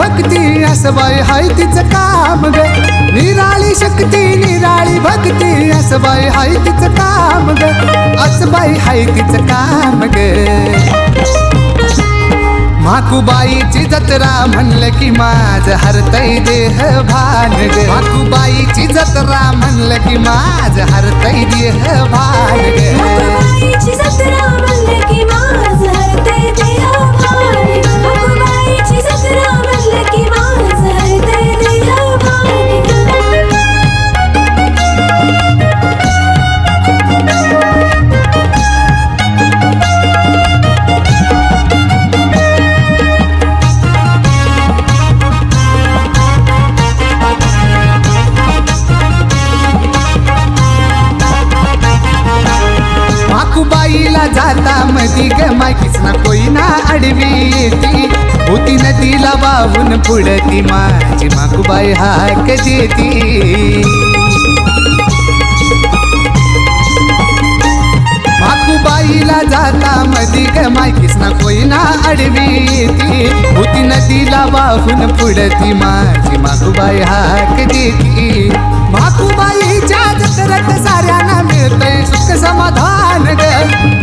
असबाई हाय तिचं काम ग. निराळी शक्ती निराळी भक्ती असबाई हाय तिचं काम ग. असबाई हाय तिचं काम ग. माकुबाईची जत्रा म्हणलं की माझ हरतय देह भान ग. माकुबाईची जत्रा म्हणलं की माझ हरतय देह भान ग. ग माकीच ना कोईना आडवी येती. होती नदीला वाहून पुढती माझी माकुबाई हाक देती. माकुबाईला जाता मधी ग माकीस ना कोईना आडवी येती. होती नदीला वाहून पुढती माझी माकुबाई हाक देती. माकुबाईच्या जत्रत साऱ्यांना मिळतंय सुख समाधान ग.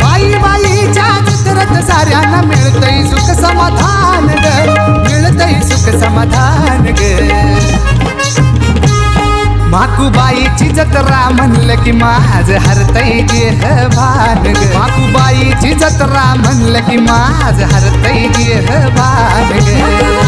बाई बाईच्या माकुबाईची जत्रा म्हणलं की माझ हरतय देह भान ग. माकुबाईची जत्रा म्हणलं की माझ हरतय देह भान ग.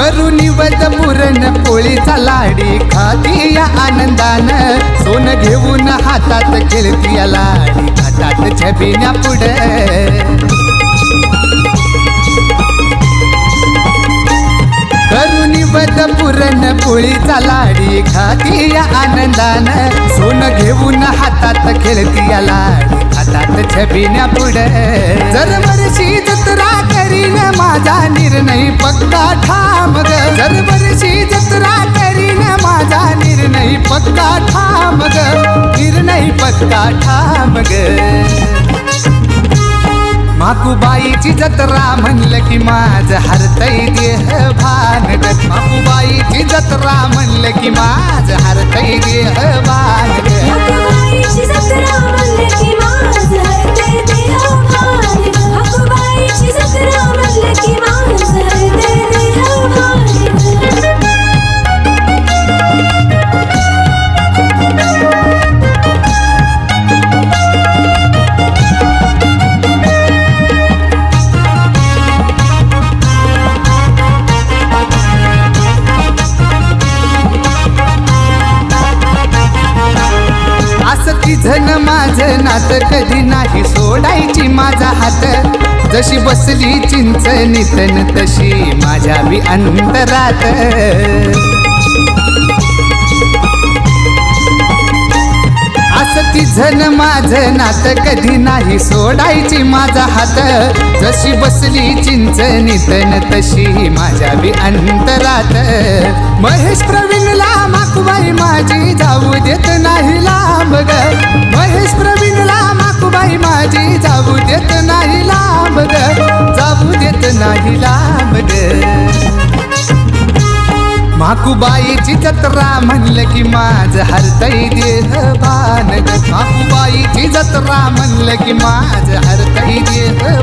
करून निवद पुरण पोळीचा लाडी खाती या आनंदानं. सोन घेऊन हातात खेळती या लाडी हातात छबिन्या पुढे. करून पुरण पोळीचा लाडी खाती या आनंदानं. सोन घेऊन हातात खेळती या लाडी हातात छबिन्या पुढे. जर वर्षी जत्रा करीन माझा निर्णय पक्का ठाम ग. जर वर्षी जत्रा करीन माझा निर्णय पक्का ठाम ग. निर्णय पक्का ठाम ग. माकूबाईची जत्रा म्हणलं की माझ हरतय देह भान ग. माकूबाईची जत्रा म्हणलं की माझ हरतय असं झन माझं नात कधी नाही सोडायची माझा हात. जशी बसली चिंच नितन तशी माझ्या बी अंतरात. असं ती झन माझं नात कधी नाही सोडायची माझा हात. जशी बसली चिंच नितन तशी माझ्या बी अंतरात. महेश प्रवीणला माकवाई माझी जाऊ देत नाही लांब माकुबाईची जत्रा म्हणलं की माझ हरतई देह भान माकुबाईची जत्रा म्हणलं की माझ हरतई देह